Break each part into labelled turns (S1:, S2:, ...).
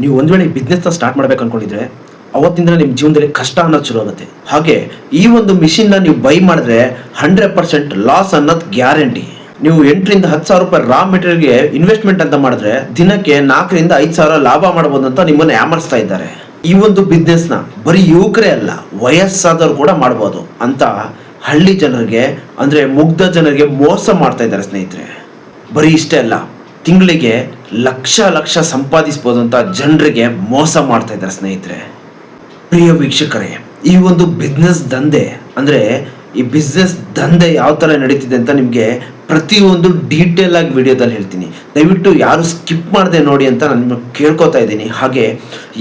S1: ನೀವು ಒಂದು ವೇಳೆ ಬಿಸ್ನೆಸ್ನ ಸ್ಟಾರ್ಟ್ ಮಾಡ್ಬೇಕು ಅನ್ಕೊಂಡಿದ್ರೆ ಅವತ್ತಿಂದ ನಿಮ್ಮ ಜೀವನದಲ್ಲಿ ಕಷ್ಟ ಅನ್ನೋದು ಶುರು ಆಗುತ್ತೆ. ಹಾಗೆ ಈ ಒಂದು ಮಿಷಿನ್ನ ನೀವು ಬೈ ಮಾಡಿದ್ರೆ ಹಂಡ್ರೆಡ್ ಪರ್ಸೆಂಟ್ ಲಾಸ್ ಅನ್ನೋದು ಗ್ಯಾರಂಟಿ ನೀವು ಎಂಟರಿಂದ ಹತ್ತು ಸಾವಿರ ರೂಪಾಯಿ ರಾ ಮೆಟೀರಿಯಲ್ಗೆ ಇನ್ವೆಸ್ಟ್ಮೆಂಟ್ ಅಂತ ಮಾಡಿದ್ರೆ, ದಿನಕ್ಕೆ ನಾಲ್ಕರಿಂದ ಐದು ಸಾವಿರ ಲಾಭ ಮಾಡಬಹುದು ಅಂತ ನಿಮ್ಮನ್ನ ಯಾಮರ್ಸ್ತಾ ಇದ್ದಾರೆ. ಈ ಒಂದು ಬಿಸ್ನೆಸ್ನ ಬರೀ ಯುವಕರೇ ಅಲ್ಲ, ವಯಸ್ಸಾದವರು ಕೂಡ ಮಾಡ್ಬೋದು ಅಂತ ಹಳ್ಳಿ ಜನರಿಗೆ, ಅಂದ್ರೆ ಮುಗ್ಧ ಜನರಿಗೆ ಮೋಸ ಮಾಡ್ತಾ ಇದ್ದಾರೆ ಸ್ನೇಹಿತರೆ. ಬರೀ ಇಷ್ಟೇ ಅಲ್ಲ ತಿಂಗಳಿಗೆ ಲಕ್ಷ ಲಕ್ಷ ಸಂಪಾದಿಸ್ಬೋದು ಅಂತ ಜನರಿಗೆ ಮೋಸ ಮಾಡ್ತಾ ಇದ್ದಾರೆ ಸ್ನೇಹಿತರೆ. ಪ್ರಿಯ ವೀಕ್ಷಕರೇ, ಈ ಒಂದು ಬಿಸ್ನೆಸ್ ದಂಧೆ ಅಂದರೆ ಈ ಬಿಸ್ನೆಸ್ ದಂಧೆ ಯಾವ ಥರ ನಡೀತಿದೆ ಅಂತ ನಿಮಗೆ ಪ್ರತಿಯೊಂದು ಡೀಟೇಲ್ ಆಗಿ ವಿಡಿಯೋದಲ್ಲಿ ಹೇಳ್ತೀನಿ. ದಯವಿಟ್ಟು ಯಾರು ಸ್ಕಿಪ್ ಮಾಡದೆ ನೋಡಿ ಅಂತ ನಾನು ನಿಮಗೆ ಕೇಳ್ಕೊತಾ ಇದ್ದೀನಿ. ಹಾಗೆ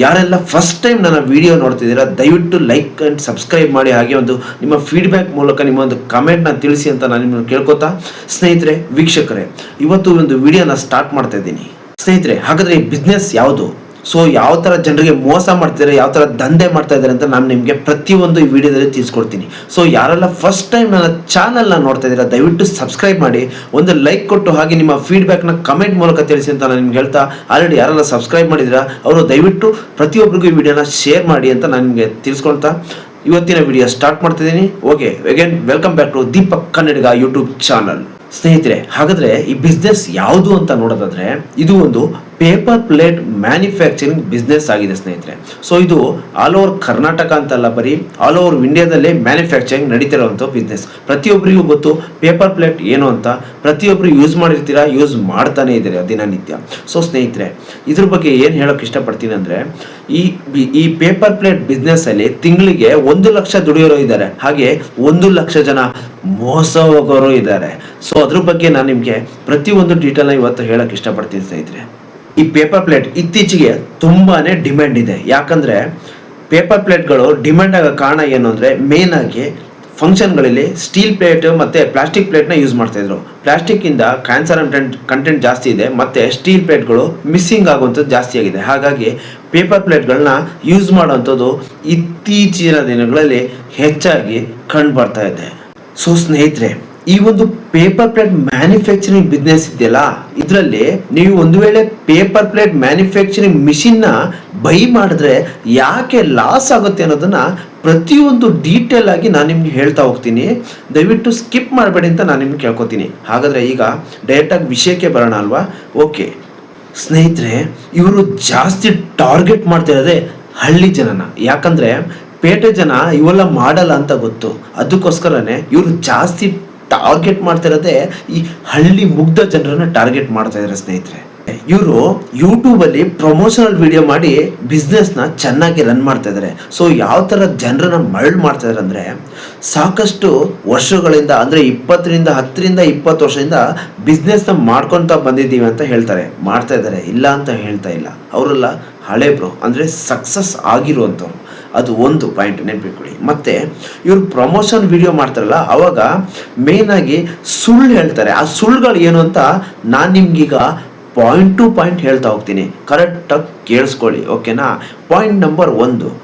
S1: ಯಾರೆಲ್ಲ ಫಸ್ಟ್ ಟೈಮ್ ನನ್ನ ವಿಡಿಯೋ ನೋಡ್ತಿದ್ದೀರಾ, ದಯವಿಟ್ಟು ಲೈಕ್ ಆ್ಯಂಡ್ ಸಬ್ಸ್ಕ್ರೈಬ್ ಮಾಡಿ. ಹಾಗೆ ಒಂದು ನಿಮ್ಮ ಫೀಡ್ಬ್ಯಾಕ್ ಮೂಲಕ ನಿಮ್ಮ ಒಂದು ಕಮೆಂಟ್ನ ತಿಳಿಸಿ ಅಂತ ನಾನು ನಿಮ್ಮನ್ನು ಕೇಳ್ಕೊತಾ ಸ್ನೇಹಿತರೆ, ವೀಕ್ಷಕರೇ, ಇವತ್ತು ಒಂದು ವಿಡಿಯೋನ ಸ್ಟಾರ್ಟ್ ಮಾಡ್ತಾ ಇದ್ದೀನಿ. ಸ್ನೇಹಿತರೆ, ಹಾಗಾದರೆ ಬಿಸ್ನೆಸ್ ಯಾವುದು? ಸೊ ಯಾವ ಥರ ಜನರಿಗೆ ಮೋಸ ಮಾಡ್ತಿದ್ದಾರೆ ಯಾವ ಥರ ದಂಧೆ ಮಾಡ್ತಾ ಇದ್ದಾರೆ ಅಂತ ನಾನು ನಿಮಗೆ ಪ್ರತಿಯೊಂದು ಈ ವಿಡಿಯೋದಲ್ಲಿ ತಿಳಿಸ್ಕೊಡ್ತೀನಿ. ಸೊ ಯಾರೆಲ್ಲ ಫಸ್ಟ್ ಟೈಮ್ ನನ್ನ ಚಾನಲ್ನ ನೋಡ್ತಾ ಇದ್ದೀರಾ, ದಯವಿಟ್ಟು ಸಬ್ಸ್ಕ್ರೈಬ್ ಮಾಡಿ. ಒಂದು ಲೈಕ್ ಕೊಟ್ಟು ಹಾಗೆ ನಿಮ್ಮ ಫೀಡ್ಬ್ಯಾಕ್ನ ಕಮೆಂಟ್ ಮೂಲಕ ತಿಳಿಸಿ ಅಂತ ನಾನು ನಿಮ್ಗೆ ಹೇಳ್ತಾ ಆಲ್ರೆಡಿ ಯಾರೆಲ್ಲ ಸಬ್ಸ್ಕ್ರೈಬ್ ಮಾಡಿದ್ದೀರಾ, ಅವರು ದಯವಿಟ್ಟು ಪ್ರತಿಯೊಬ್ಬರಿಗೂ ಈ ವಿಡಿಯೋನ ಶೇರ್ ಮಾಡಿ ಅಂತ ನಾನು ನಿಮಗೆ ತಿಳಿಸ್ಕೊಳ್ತಾ ಇವತ್ತಿನ ವಿಡಿಯೋ ಸ್ಟಾರ್ಟ್ ಮಾಡ್ತಿದ್ದೀನಿ okay again welcome back to Deepak Kannadiga YouTube channel ಸ್ನೇಹಿತರೆ, ಹಾಗಾದ್ರೆ ಈ ಬಿಸ್ನೆಸ್ ಯಾವುದು ಅಂತ ನೋಡೋದಾದ್ರೆ, ಇದು ಒಂದು ಪೇಪರ್ ಪ್ಲೇಟ್ ಮ್ಯಾನುಫ್ಯಾಕ್ಚರಿಂಗ್ ಬಿಸ್ನೆಸ್ ಆಗಿದೆ, ಸ್ನೇಹಿತರೆ. ಸೊ ಇದು ಆಲ್ ಓವರ್ ಕರ್ನಾಟಕ ಅಂತಲ್ಲ ಬರೀ ಆಲ್ ಓವರ್ ಇಂಡಿಯಾದಲ್ಲೇ ಮ್ಯಾನುಫ್ಯಾಕ್ಚರಿಂಗ್ ನಡೀತಿರುವಂಥ ಬಿಸ್ನೆಸ್ ಪ್ರತಿಯೊಬ್ಬರಿಗೂ ಗೊತ್ತು ಪೇಪರ್ ಪ್ಲೇಟ್ ಏನು ಅಂತ. ಪ್ರತಿಯೊಬ್ಬರು ಯೂಸ್ ಮಾಡಿರ್ತೀರಾ ಯೂಸ್ ಮಾಡ್ತಾನೆ ಇದ್ದಾರೆ ದಿನನಿತ್ಯ. ಸೊ ಸ್ನೇಹಿತರೆ, ಇದ್ರ ಬಗ್ಗೆ ಏನು ಹೇಳೋಕೆ ಇಷ್ಟಪಡ್ತೀನಿ ಅಂದರೆ, ಈ ಈ ಪೇಪರ್ ಪ್ಲೇಟ್ ಬಿಸ್ನೆಸ್ಸಲ್ಲಿ ತಿಂಗಳಿಗೆ ಒಂದು ಲಕ್ಷ ದುಡಿಯೋರು ಇದ್ದಾರೆ. ಹಾಗೆ ಒಂದು ಲಕ್ಷ ಜನ ಮೋಸ ಹೋಗೋರು ಇದ್ದಾರೆ. ಸೊ ಅದ್ರ ಬಗ್ಗೆ ನಾನು ನಿಮಗೆ ಪ್ರತಿಯೊಂದು ಡೀಟೇಲ್ನ ಇವತ್ತು ಹೇಳಕ್ಕೆ ಇಷ್ಟಪಡ್ತೀನಿ, ಸ್ನೇಹಿತರೆ. ಈ ಪೇಪರ್ ಪ್ಲೇಟ್ ಇತ್ತೀಚೆಗೆ ತುಂಬಾನೇ ಡಿಮ್ಯಾಂಡ್ ಇದೆ. ಯಾಕಂದ್ರೆ ಪೇಪರ್ ಪ್ಲೇಟ್ಗಳು ಡಿಮ್ಯಾಂಡ್ ಆಗೋ ಕಾರಣ ಏನು ಅಂದರೆ ಮೇನ್ ಆಗಿ ಫಂಕ್ಷನ್ಗಳಲ್ಲಿ ಸ್ಟೀಲ್ ಪ್ಲೇಟ್ ಮತ್ತು ಪ್ಲಾಸ್ಟಿಕ್ ಪ್ಲೇಟ್ನ ಯೂಸ್ ಮಾಡ್ತಾ ಇದ್ರು. ಪ್ಲಾಸ್ಟಿಕ್ಕಿಂದ ಕ್ಯಾನ್ಸರ್ ಕಂಟೆಂಟ್ ಕಂಟೆಂಟ್ ಜಾಸ್ತಿ ಇದೆ, ಮತ್ತು ಸ್ಟೀಲ್ ಪ್ಲೇಟ್ಗಳು ಮಿಸ್ಸಿಂಗ್ ಆಗುವಂಥದ್ದು ಜಾಸ್ತಿ ಆಗಿದೆ. ಹಾಗಾಗಿ ಪೇಪರ್ ಪ್ಲೇಟ್ಗಳನ್ನ ಯೂಸ್ ಮಾಡುವಂಥದ್ದು ಇತ್ತೀಚಿನ ದಿನಗಳಲ್ಲಿ ಹೆಚ್ಚಾಗಿ ಕಂಡು ಬರ್ತಾ ಇದೆ. ಸೊ ಸ್ನೇಹಿತರೆ ಈ ಒಂದು ಪೇಪರ್ ಪ್ಲೇಟ್ ಮ್ಯಾನುಫ್ಯಾಕ್ಚರಿಂಗ್ ಬಿಸ್ನೆಸ್ ಇದೆಯಲ್ಲ, ಇದರಲ್ಲಿ ನೀವು ಒಂದು ವೇಳೆ ಪೇಪರ್ ಪ್ಲೇಟ್ ಮ್ಯಾನುಫ್ಯಾಕ್ಚರಿಂಗ್ ಮಿಷಿನ್ನ ಬೈ ಮಾಡಿದ್ರೆ ಯಾಕೆ ಲಾಸ್ ಆಗುತ್ತೆ ಅನ್ನೋದನ್ನ ಪ್ರತಿಯೊಂದು ಡೀಟೇಲ್ ಆಗಿ ನಾನು ನಿಮ್ಗೆ ಹೇಳ್ತಾ ಹೋಗ್ತೀನಿ. ದಯವಿಟ್ಟು ಸ್ಕಿಪ್ ಮಾಡಬೇಡಿ ಅಂತ ನಾನು ನಿಮ್ಗೆ ಕೇಳ್ಕೊತೀನಿ. ಹಾಗಾದ್ರೆ ಈಗ ಡೈರೆಕ್ಟಾಗಿ ವಿಷಯಕ್ಕೆ ಬರೋಣ ಅಲ್ವಾ? ಓಕೆ ಸ್ನೇಹಿತರೆ, ಇವರು ಜಾಸ್ತಿ ಟಾರ್ಗೆಟ್ ಮಾಡ್ತಿರೋದೇ ಹಳ್ಳಿ ಜನನ. ಯಾಕಂದ್ರೆ ಪೇಟೆ ಜನ ಇವೆಲ್ಲ ಮಾಡಲ್ಲ ಅಂತ ಗೊತ್ತು. ಅದಕ್ಕೋಸ್ಕರನೇ ಇವರು ಜಾಸ್ತಿ ಟಾರ್ಗೆಟ್ ಮಾಡ್ತಿರೋದೇ ಈ ಹಳ್ಳಿ ಮುಗ್ಧ ಜನರನ್ನ ಟಾರ್ಗೆಟ್ ಮಾಡ್ತಾ ಇದ್ದಾರೆ ಸ್ನೇಹಿತರೆ. ಇವರು ಯೂಟ್ಯೂಬಲ್ಲಿ ಪ್ರಮೋಷನಲ್ ವಿಡಿಯೋ ಮಾಡಿ ಬಿಸ್ನೆಸ್ನ ಚೆನ್ನಾಗಿ ರನ್ ಮಾಡ್ತಾ ಇದ್ದಾರೆ ಸೊ ಯಾವ ಥರ ಜನರನ್ನ ಮರಳು ಮಾಡ್ತಾ ಇದ್ದಾರೆ ಅಂದರೆ ಸಾಕಷ್ಟು ವರ್ಷಗಳಿಂದ ಅಂದರೆ ಇಪ್ಪತ್ತರಿಂದ ಹತ್ತರಿಂದ ಇಪ್ಪತ್ತು ವರ್ಷದಿಂದ ಬಿಸ್ನೆಸ್ನ ಮಾಡ್ಕೊತಾ ಬಂದಿದ್ದೀವಿ ಅಂತ ಹೇಳ್ತಾರೆ. ಮಾಡ್ತಾ ಇದ್ದಾರೆ ಇಲ್ಲ ಅಂತ ಹೇಳ್ತಾ ಇಲ್ಲ. ಅವರೆಲ್ಲ ಹಳೆ ಬ್ರೋ ಅಂದರೆ ಸಕ್ಸಸ್ ಆಗಿರುವಂಥವ್ರು. ಅದು ಒಂದು ಪಾಯಿಂಟ್ ನೆನ್ಪಿಟ್ಕೊಳ್ಳಿ. ಮತ್ತೆ ಇವರು ಪ್ರಮೋಷನ್ ವಿಡಿಯೋ ಮಾಡ್ತಾರಲ್ಲ, ಅವಾಗ ಮೇನ್ ಆಗಿ ಸುಳ್ಳು ಹೇಳ್ತಾರೆ. ಆ ಸುಳ್ಳುಗಳು ಏನು ಅಂತ ನಾನು ನಿಮ್ಗೀಗ ಪಾಯಿಂಟ್ ಟು ಪಾಯಿಂಟ್ ಹೇಳ್ತಾ ಹೋಗ್ತೀನಿ. ಕರೆಕ್ಟಾಗಿ ಕೇಳಿಸ್ಕೊಳ್ಳಿ ಓಕೆನಾ ಪಾಯಿಂಟ್ ನಂಬರ್ ಒಂದು.